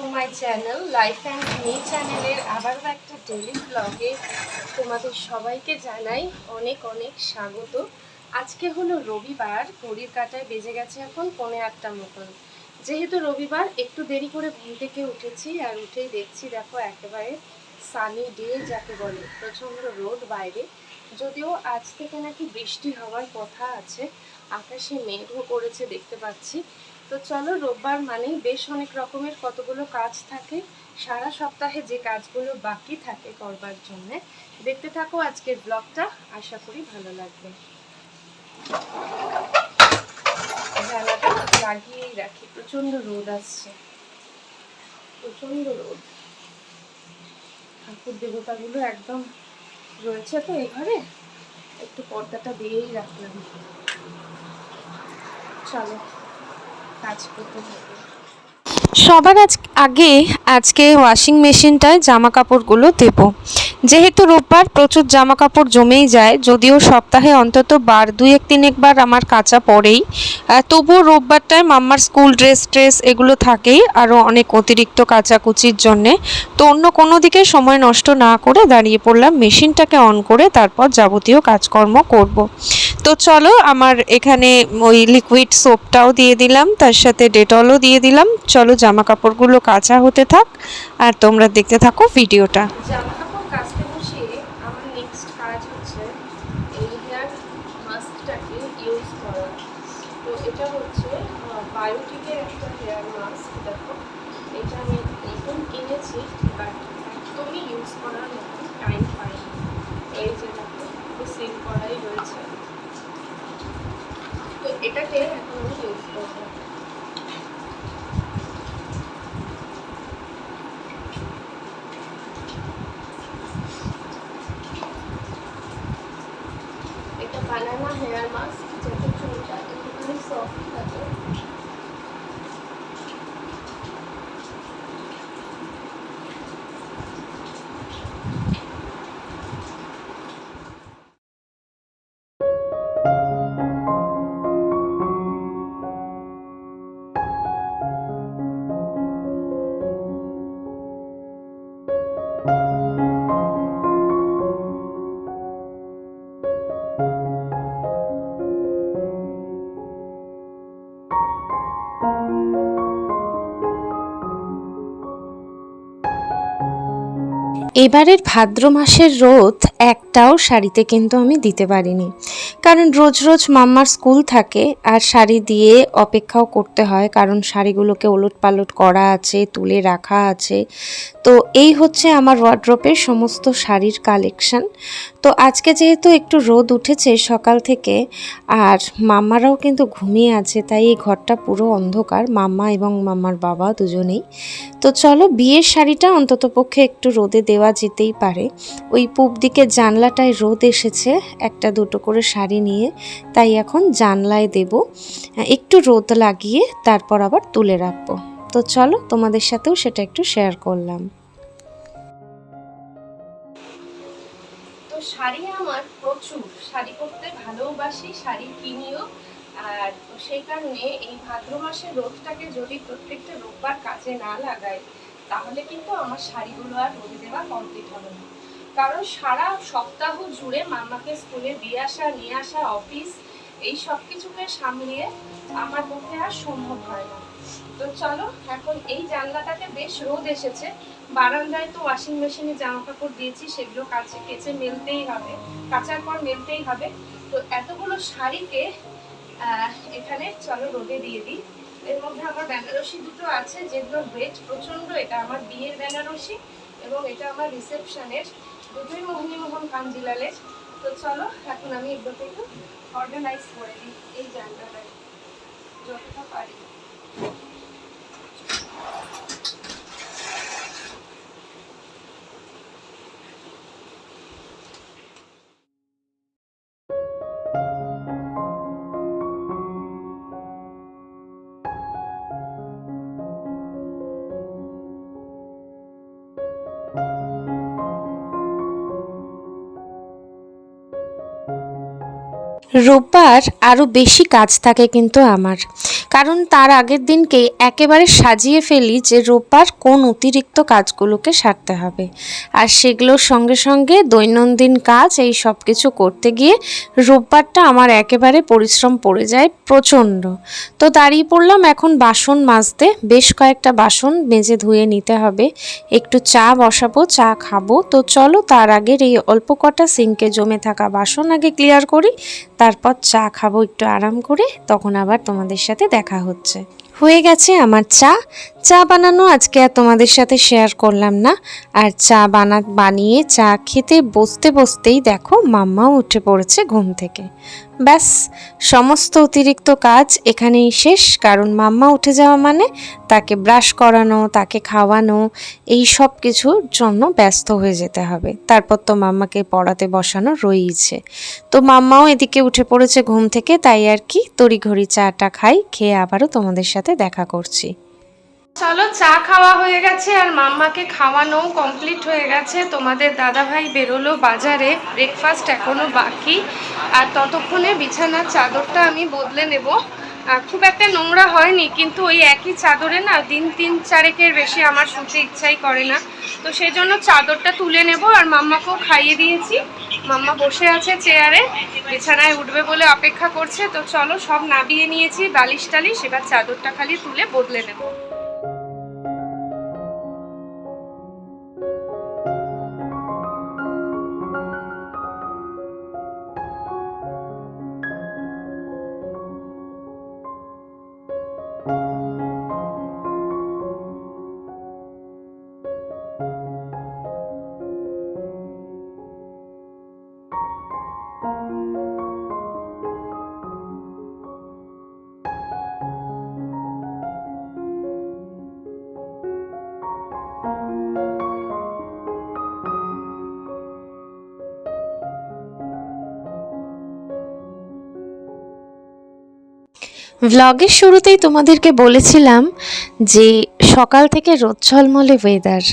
To my channel life and me চ্যানেলের আবারও একটা ডেলি ব্লগে তোমাদের সবাইকে জানাই অনেক অনেক স্বাগত। আজকে হলো রবিবার, ঘড়ির কাটায় বেজে গেছে এখন পৌনে আটটা মতন। যেহেতু রবিবার, একটু দেরি করে ঘুম থেকে উঠেছি আর উঠেই দেখছি দেখো একেবারে সানি ডে যাকে বলে, প্রচণ্ড রোদ বাইরে। যদিও আজ থেকে নাকি বৃষ্টি হওয়ার কথা আছে, আকাশে মেঘও করেছে দেখতে পাচ্ছি। তো চলো, রোববার মানেই বেশ অনেক রকমের কতগুলো কাজ থাকে। সারা সপ্তাহে যে কাজগুলো বাকি থাকে করবার জন্য। দেখতে থাকো আজকের ব্লগটা, আশা করি ভালো লাগবে। লাগিয়েই রাখি প্রচণ্ড রোদ আসছে। প্রচণ্ড রোদ। ঠাকুর দেবতাগুলো একদম রয়েছে তো এই ঘরে? একটু পর্দাটা দিয়েই রাখলাম। চলো। কাজ করতে থাকি সবার আজ আগে আজকে ওয়াশিং মেশিনটায় জামা কাপড়গুলো দেব। যেহেতু রোববার প্রচুর জামা কাপড় জমেই যায়, যদিও সপ্তাহে অন্তত বার দুই এক তিন একবার আমার কাঁচা পড়েই। তবুও রোববারটায় মাম্মার স্কুল ড্রেস ট্রেস এগুলো থাকেই, আরও অনেক অতিরিক্ত কাচাকুচির জন্যে। তো অন্য কোনো দিকে সময় নষ্ট না করে দাঁড়িয়ে পড়লাম, মেশিনটাকে অন করে তারপর যাবতীয় কাজকর্ম করব। তো চলো, আমার এখানে ওই লিকুইড সোপটাও দিয়ে দিলাম, তার সাথে ডেটলও দিয়ে দিলাম। চলো জামা কাপড়গুলো কাঁচা হতে থাক, আর তোমরা দেখতে থাকো ভিডিওটা জামা কাপড় কাচতে বসিয়ে আমার নেক্সট কাজ হচ্ছে এই হেয়ার মাস্কটাকে ইউজ করা তো এটা হচ্ছে বায়োটিকের একটা হেয়ার মাস্ক দেখো এটা আমি নতুন কিনেছি বাট একদমই ইউজ করার মতন টাইম পাইনি এই যে দেখো সিল করাই রয়েছে তো এটাকে এখন আমি ইউজ করব। এটা বানানা হেয়ার মাস্ক এবারের ভাদ্র মাসের রোদ একটাও শাড়িতে কিন্তু আমি দিতে পারিনি। কারণ রোজ রোজ মাম্মার স্কুল থাকে আর শাড়ি দিয়ে অপেক্ষাও করতে হয়, কারণ শাড়িগুলোকে ওলট পালট করা আছে, তুলে রাখা আছে। তো এই হচ্ছে আমার ওয়ার্ড্রপের সমস্ত শাড়ির কালেকশন তো আজকে যেহেতু একটু রোদ উঠেছে সকাল থেকে, আর মাম্মারাও কিন্তু ঘুমিয়ে আছে, তাই এই ঘরটা পুরো অন্ধকার, মাম্মা এবং মাম্মার বাবা দুজনেই। তো চলো বিয়ের শাড়িটা অন্তত পক্ষে একটু রোদে দেওয়া যেতেই পারে। ওই পূব দিকে জানলাটায় রোদ এসেছে, একটা দুটো করে শাড়ি নিয়ে, তাই এখন জানলায় দেব। একটু রোদ লাগিয়ে তারপর আবার তুলে রাখব। তো চলো, তোমাদের সাথেও সেটা একটু শেয়ার করলাম। তো শাড়ি আমার প্রচুর। শাড়ি পরতে ভালোবাসি, শাড়ি কিনিও। আর সেই কারণে এই ভাদ্র মাসের রোদটাকে যদি প্রত্যেকটা রোববার কাজে না লাগাই, তাহলে কিন্তু আমার শাড়িগুলো আর রোদে দেওয়া কমপ্লিট হবে না। কারণ সারা সপ্তাহ জুড়ে মামাকে স্কুলে দিয়ে আসা, নিয়ে আসা, অফিস এই সব কিছুকে সামলিয়ে আমার পক্ষে আর সম্ভব হয় না। তো চলো, এখন এই জানলাটাতে বেশ রোদ এসেছে। বারান্দায় তো ওয়াশিং মেশিনে জামা কাপড় দিয়েছি, সেগুলো কাছে কেচে মেলতেই হবে, কাচার পর মেলতেই হবে। তো এতগুলো শাড়িকে এখানে চলো রোদে দিয়ে দিই। এর মধ্যে আমার বেনারসি দুটো আছে, যেগুলো ওয়েট প্রচণ্ড এটা আমার বিয়ের বেনারসি এবং এটা আমার রিসেপশনের দুটোই মোহিনীমোহন কাঞ্জিলালের তো চলো, এখন আমি এগুলোকে একটু অর্গানাইজ করে দিই এই জায়গাটায়, যতটা পারি। রোববার আরও বেশি কাজ থাকে কিন্তু আমার। কারণ তার আগের দিনকে একেবারে সাজিয়ে ফেলি যে রোববার কোন অতিরিক্ত কাজগুলোকে সারতে হবে। আর সেগুলোর সঙ্গে সঙ্গে দৈনন্দিন কাজ এই সব কিছু করতে গিয়ে রোববারটা আমার একেবারে পরিশ্রম পড়ে যায় প্রচণ্ড। তো দাঁড়িয়ে পড়লাম এখন বাসন মাজতে, বেশ কয়েকটা বাসন মেজে ধুয়ে নিতে হবে। একটু চা বসাবো, চা খাব। তো চলো তার আগের এই অল্প কটা সিঙ্কে জমে থাকা বাসন আগে ক্লিয়ার করি তারপর চা খাব একটু আরাম করে, তখন আবার তোমাদের সাথে দেখা হচ্ছে। হয়ে গেছে আমার চা। চা বানানো আজকে আর তোমাদের সাথে শেয়ার করলাম না। আর চা বানা, বানিয়ে চা খেতে বসতে বসতেই দেখো মাম্মাও উঠে পড়েছে ঘুম থেকে। ব্যাস, সমস্ত অতিরিক্ত কাজ এখানেই শেষ, কারণ মাম্মা উঠে যাওয়া মানে তাকে ব্রাশ করানো, তাকে খাওয়ানো, এই সব কিছুর জন্য ব্যস্ত হয়ে যেতে হবে। তারপর তো মাম্মাকে পড়াতে বসানো রয়েইছে। তো মাম্মাও এদিকে উঠে পড়েছে ঘুম থেকে, তাই আর কি তড়িঘড়ি চাটা খাই, খেয়ে আবারও তোমাদের সাথে দেখা করছি। চলো, চা খাওয়া হয়ে গেছে আর মাম্মাকে খাওয়ানো কমপ্লিট হয়ে গেছে। তোমাদের দাদাভাই বেরোলো বাজারে। ব্রেকফাস্ট এখনও বাকি। আর ততক্ষণে বিছানার চাদরটা আমি বদলে নেব। খুব একটা নোংরা হয়নি, কিন্তু ওই একই চাদরে না দিন তিন চারেকের বেশি আমার শুতে ইচ্ছাই করে না। তো সেই জন্য চাদরটা তুলে নেব আর মাম্মাকেও খাইয়ে দিয়েছি। মাম্মা বসে আছে চেয়ারে, বিছানায় উঠবে বলে অপেক্ষা করছে। তো চলো সব নাবিয়ে নিয়েছি, বালিশ টালিশ, এবার চাদরটা খালি তুলে বদলে নেব। ভ্লগের শুরুতেই তোমাদেরকে বলেছিলাম যে সকাল থেকে রোদ ঝলমলে ওয়েদার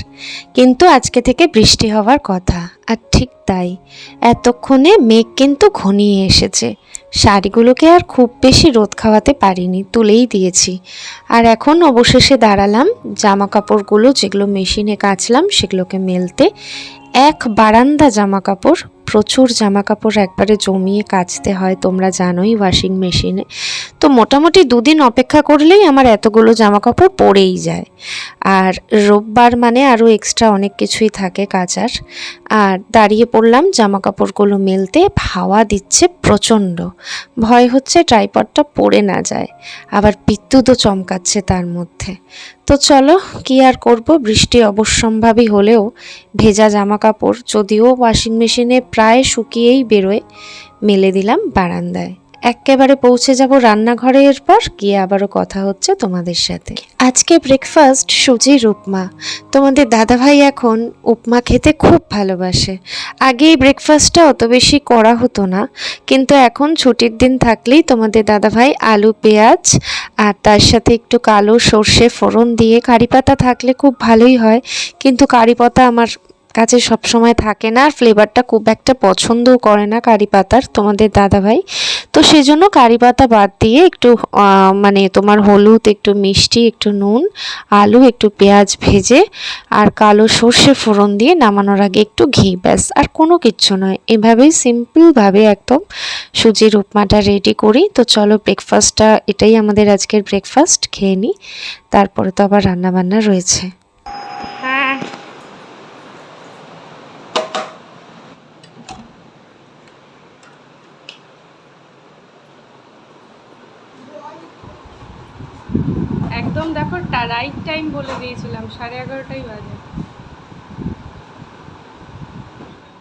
কিন্তু আজকে থেকে বৃষ্টি হওয়ার কথা। আর ঠিক তাই, এতক্ষণে মেঘ কিন্তু ঘনিয়ে এসেছে। শাড়িগুলোকে আর খুব বেশি রোদ খাওয়াতে পারিনি, তুলেই দিয়েছি। আর এখন অবশেষে দাঁড়ালাম জামা কাপড়গুলো যেগুলো মেশিনে কাচলাম সেগুলোকে মেলতে। এক বারান্দা জামা কাপড় প্রচুর জামা কাপড় একবারে জমিয়ে কাচতে হয়, তোমরা জানোই ওয়াশিং মেশিনে তো মোটামুটি দুদিন অপেক্ষা করলেই আমার এতগুলো জামা কাপড় পড়েই যায়। আর রোববার মানে আরও এক্সট্রা অনেক কিছুই থাকে কাচার। আর দাঁড়িয়ে পড়লাম জামা কাপড়গুলো মেলতে, হাওয়া দিচ্ছে প্রচণ্ড। ভয় হচ্ছে ট্রাইপডটা পড়ে না যায়। আবার বিদ্যুৎও চমকাচ্ছে তার মধ্যে। তো চলো, কি আর করব? বৃষ্টি অবশ্যম্ভাবী হলেও ভেজা জামা কাপড় যদিও ওয়াশিং মেশিনে প্রায় শুকিয়েই বেরোয়, মেলে দিলাম বারান্দায়। একেবারে পৌঁছে যাব রান্নাঘরে এরপর গিয়ে আবারও কথা হচ্ছে তোমাদের সাথে। আজকে ব্রেকফাস্ট সুজির উপমা তোমাদের দাদাভাই এখন উপমা খেতে খুব ভালোবাসে। আগে এই ব্রেকফাস্টটা অত বেশি করা হতো না, কিন্তু এখন ছুটির দিন থাকলেই তোমাদের দাদাভাই আলু, পেঁয়াজ আর তার সাথে একটু কালো সর্ষে ফোড়ন দিয়ে কারি পাতা থাকলে খুব ভালোই হয়। কিন্তু কারি পাতা আমার কাছে সবসময় থাকে না আর ফ্লেভারটা খুব একটা পছন্দও করে না কারি পাতার তোমাদের দাদাভাই। তো সেজন্য কারি পাতা বাদ দিয়ে একটু মানে তোমার হলুদ, একটু মিষ্টি, একটু নুন, আলু, একটু পেঁয়াজ ভেজে আর কালো সর্ষে ফোড়ন দিয়ে নামানোর আগে একটু ঘি, ব্যাস। আর কোনো কিচ্ছু নয়। এভাবেই সিম্পলভাবে একদম সুজির উপমাটা রেডি করি। তো চলো ব্রেকফাস্টটা, এটাই আমাদের আজকের ব্রেকফাস্ট। খেয়ে নিই। তারপরে তো আবার রান্নাবান্না রয়েছে হ্যাঁ একদম দেখো রাইট টাইম বলে দিয়েছিলাম সাড়ে এগারোটাই বাজে।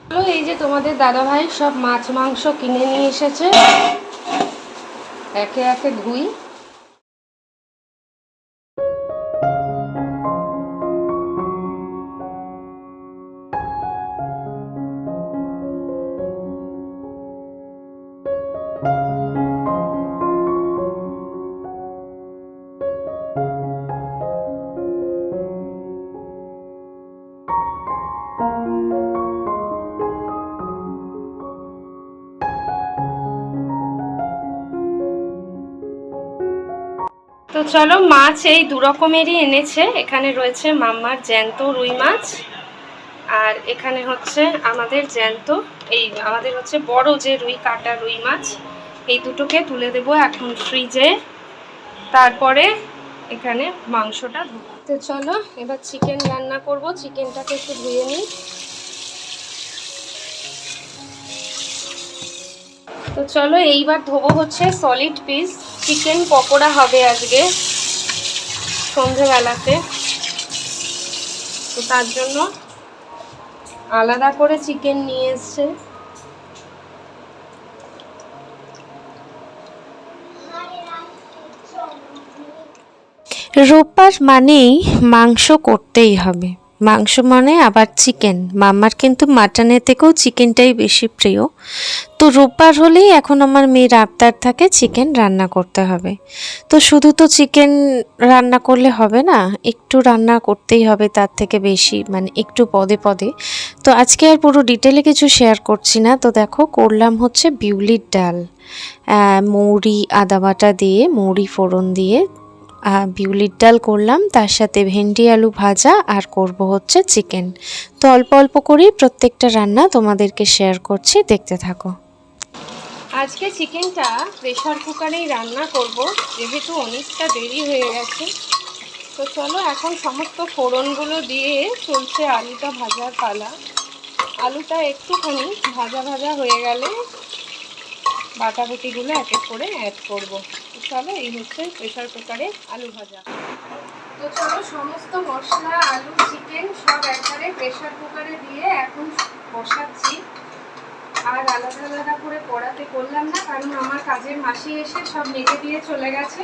চলো, এই যে তোমাদের দাদাভাই সব মাছ মাংস কিনে নিয়ে এসেছে। একে একে ধুই। চলো, মাছ এই দু রকমেরই এনেছে। এখানে রয়েছে মাম্মার জ্যান্ত রুই মাছ, আর এখানে হচ্ছে আমাদের জ্যান্ত, এই আমাদের হচ্ছে বড় যে রুই কাটা রুই মাছ, এই দুটোকে তুলে দেবো এখন ফ্রিজে তারপরে এখানে মাংসটা ধোবো। তো চলো, এবার চিকেন রান্না করব। চিকেনটাকে একটু ধুয়ে নিই। তো চলো, এইবার ধোবো হচ্ছে সলিড পিস চিকেন পকোড়া হবে আজকে সন্ধেবেলাতে। তো তার জন্য আলাদা করে চিকেন নিয়ে এসছে। রোববার মানেই মাংস করতেই হবে। মাংস মানে আবার চিকেন। মামার কিন্তু মাটনের থেকেও চিকেনটাই বেশি প্রিয়। তো রোববার হলেই এখন আমার মেয়ের আবদার থাকে চিকেন রান্না করতে হবে। তো শুধু তো চিকেন রান্না করলে হবে না, একটু রান্না করতেই হবে তার থেকে বেশি মানে একটু পদে পদে। তো আজকে আর পুরো ডিটেলে কিছু শেয়ার করছি না। তো দেখো, করলাম হচ্ছে বিউলির ডাল। মৌরি আদা বাটা দিয়ে, মৌরি ফোড়ন দিয়ে বিউলির ডাল করলাম, তার সাথে ভেন্ডি, আলু ভাজা আর করব হচ্ছে চিকেন। তো অল্প অল্প করেই প্রত্যেকটা রান্না তোমাদেরকে শেয়ার করছি, দেখতে থাকো। আজকে চিকেনটা প্রেশার কুকারেই রান্না করব, যেহেতু অনেকটা দেরি হয়ে গেছে। তো চলো এখন সমস্ত ফোড়নগুলো দিয়ে চলছে আলুটা ভাজার পালা। আলুটা একটুখানি ভাজা ভাজা হয়ে গেলে বাটাবুটিগুলো এক এক করে অ্যাড করব। চলো, এই হচ্ছে প্রেশার কুকারে আলু ভাজা। তো চলো, সমস্ত মশলা, আলু চিকেন সব একবারে প্রেশার কুকারে দিয়ে এখন বসাচ্ছি। আর আলাদা আলাদা করে কড়াতে করলাম না, কারণ আমার কাজের মাসি এসে সব মেজে দিয়ে চলে গেছে।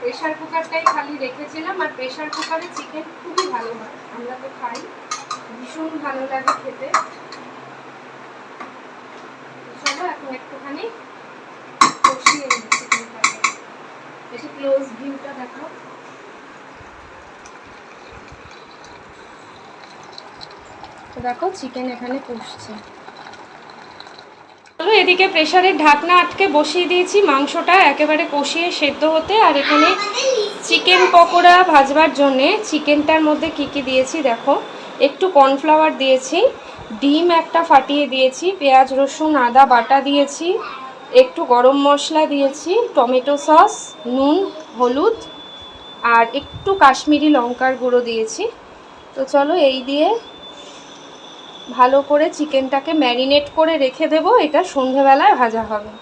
প্রেশার কুকারটাই খালি রেখেছিলাম, আর প্রেশার কুকারে চিকেন খুবই ভালো হয়। আমরা তো খাই, ভীষণ ভালো লাগে খেতে। চলো, এখন একটুখানি কষিয়ে নিই চিকেনটাকে একটু ক্লোজ ভিউটা দেখো তো দেখো চিকেন এখানে কষছে চলো, এদিকে প্রেসারের ঢাকনা আটকে বসিয়ে দিয়েছি। মাংসটা একেবারে কষিয়ে সেদ্ধ হতে, আর এখানে চিকেন পকোড়া ভাজবার জন্যে চিকেনটার মধ্যে কি কি দিয়েছি দেখো। একটু কর্নফ্লাওয়ার দিয়েছি, ডিম একটা ফাটিয়ে দিয়েছি, পেঁয়াজ, রসুন, আদা বাটা দিয়েছি একটু গরম মশলা দিয়েছি, টমেটো সস, নুন, হলুদ, আর একটু কাশ্মীরি লঙ্কার গুঁড়ো দিয়েছি। তো চলো এই দিয়ে ভালো করে চিকেনটাকে ম্যারিনেট করে রেখে দেবো, এটা সন্ধেবেলায় ভাজা হবে।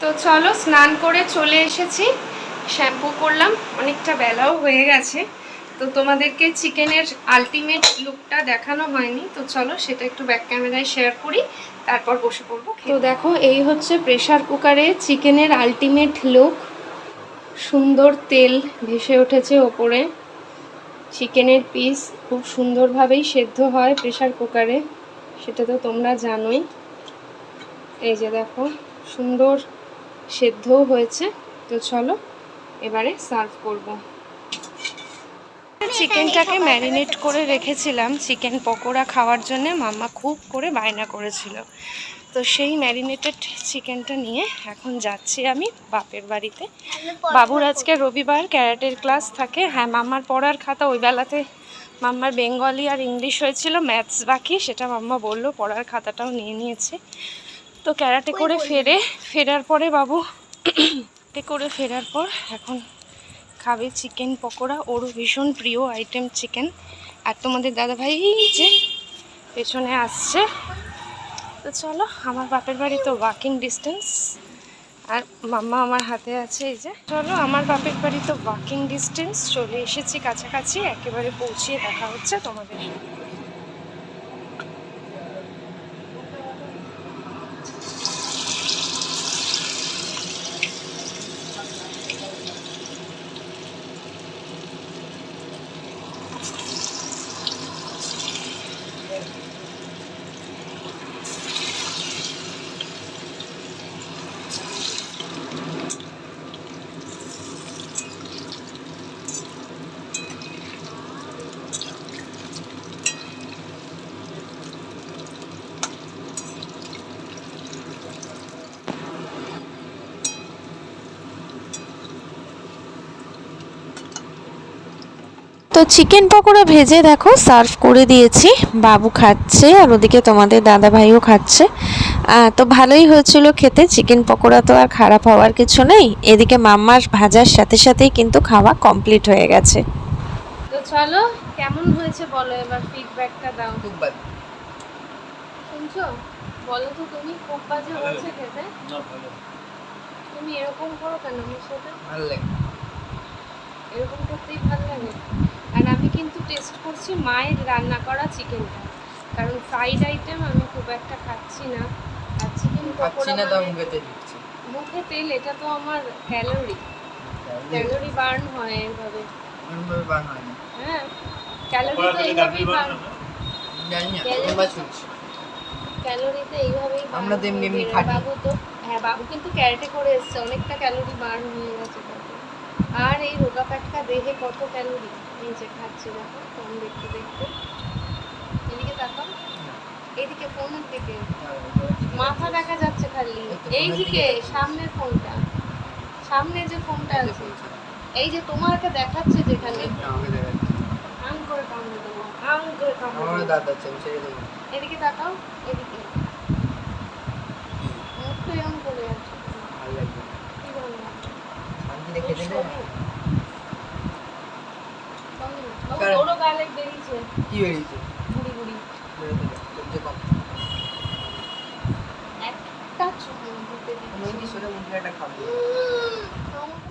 তো চলো স্নান করে চলে এসেছি, শ্যাম্পু করলাম, অনেকটা বেলাও হয়ে গেছে। তো তোমাদেরকে চিকেনের আলটিমেট লুকটা দেখানো হয়নি তো চলো সেটা একটু ব্যাক ক্যামেরায় শেয়ার করি তারপর বসে পড়ব তো দেখো এই হচ্ছে প্রেশার কুকারে চিকেনের আলটিমেট লুক সুন্দর তেল ভেসে উঠেছে ওপরে। চিকেনের পিস খুব সুন্দরভাবেই সেদ্ধ হয় প্রেশার কুকারে সেটা তো তোমরা জানোই। এই যে দেখো সুন্দর সেদ্ধও হয়েছে তো চলো এবারে সার্ভ করব। চিকেনটাকে ম্যারিনেট করে রেখেছিলাম চিকেন পকোড়া খাওয়ার জন্য। মাম্মা খুব করে বায়না করেছিল। তো সেই ম্যারিনেটেড চিকেনটা নিয়ে এখন যাচ্ছি আমি বাপের বাড়িতে। বাবুর আজকে রবিবার ক্যারাটের ক্লাস থাকে। হ্যাঁ মাম্মার পড়ার খাতা ওই বেলাতে মাম্মার বেঙ্গলি আর ইংলিশ হয়েছিল ম্যাথস বাকি সেটা মাম্মা বলল পড়ার খাতাটাও নিয়ে নিয়েছে। তো ক্যারাটে করে ফেরে ফেরার পরে বাবু করে ফেরার পর এখন খাবে চিকেন পকোড়া। ওর ভীষণ প্রিয় আইটেম চিকেন। আর তোমাদের দাদাভাই যে পেছনে আসছে। তো চলো, আমার বাপের বাড়ি তো ওয়াকিং ডিস্টেন্স আর মাম্মা আমার হাতে আছে এই যে। চলো, আমার বাপের বাড়ি তো ওয়াকিং ডিস্টেন্স চলে এসেছি কাছাকাছি। একেবারে পৌঁছিয়ে দেখা হচ্ছে তোমাদের তো চিকেন পকোড়া ভেজে দেখো সার্ভ করে দিয়েছি। বাবু খাচ্ছে আর ওদিকে তোমাদের দাদা ভাইও খাচ্ছে তো ভালোই হয়েছিল খেতে চিকেন পকোড়া তো আর খারাপ হওয়ার কিছু নেই। এদিকে মাম্মার ভাজার সাথে সাথেই কিন্তু খাওয়া কমপ্লিট হয়ে গেছে। তো চলো কেমন হয়েছে বলো এবার ফিডব্যাকটা দাও। খুব ভালো শুনছো? বলো তো তুমি খুব বাজে হয়েছে খেতে? তুমি এরকম করো কেন আমার সাথে ভালো লাগে। এরকম করতেই ভালো লাগে। আর আমি কিন্তু টেস্ট করছি মায়ের রান্না করা চিকেনটা কারণ ফ্রাইড আইটেম আমি খুব একটা খাচ্ছি না। আর চিকেন পকোড়া মানে মুখে তেল এটা তো আমার ক্যালোরি ক্যালোরি বার্ন হয় বান হয় হ্যাঁ ক্যালোরি তো এইভাবেই বার্ন ক্যালোরি তো এইভাবেই আমরা তো এমনি এমনি হবে। বাবু তো হ্যাঁ বাবু কিন্তু ক্যারেটে করে এসছে অনেকটা ক্যালোরি বার্ন হয়ে গেছে। আর এই রোগা প্যাটকা দেহে কত ক্যালোরি? এই যে খাচ্ছে দেখো ফোন দেখতে দেখতে। এদিকে তাকাও। এদিকে ফোনের দিকে। মাথা দেখা যাচ্ছে খালি। এই তো এই ফোনের দিকে দিকে। সামনের ফোনটা। সামনে যে ফোনটা আছে। এই যে তোমাকে দেখাচ্ছে যেখানে। আমাকে আং করে কামড়ে দেবো। আং করে কামড়ে আমি দেবো। এদিকে তাকাও এদিকে মুখটা এরকম করে আছে ভালো লাগবে কি ভালো লাগছে? শান্তি রেখে দিলে বাবু, বাবু, কারণ- তোরও গালে বেরিয়েছে কি বেরিয়েছে গুড়ি গুড়ি বেরোতে দে, সবচেয়ে কম একটা চুমু দিতে দিতে। আমি কি খাব।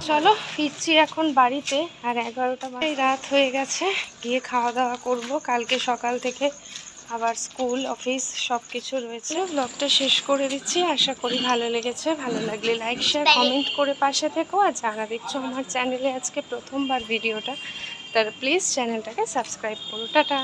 চলো ফিরছি এখন বাড়িতে। আর এগারোটা বাজে। রাত হয়ে গেছে গিয়ে খাওয়া দাওয়া করব। কালকে সকাল থেকে আবার স্কুল অফিস সব কিছু রয়েছে ব্লগটা শেষ করে দিচ্ছি। আশা করি ভালো লেগেছে। ভালো লাগলে লাইক শেয়ার কমেন্ট করে পাশে থেকো। আর যারা দেখছ আমার চ্যানেলে আজকে প্রথমবার ভিডিওটা তারা প্লিজ চ্যানেলটাকে সাবস্ক্রাইব করো। টাটা!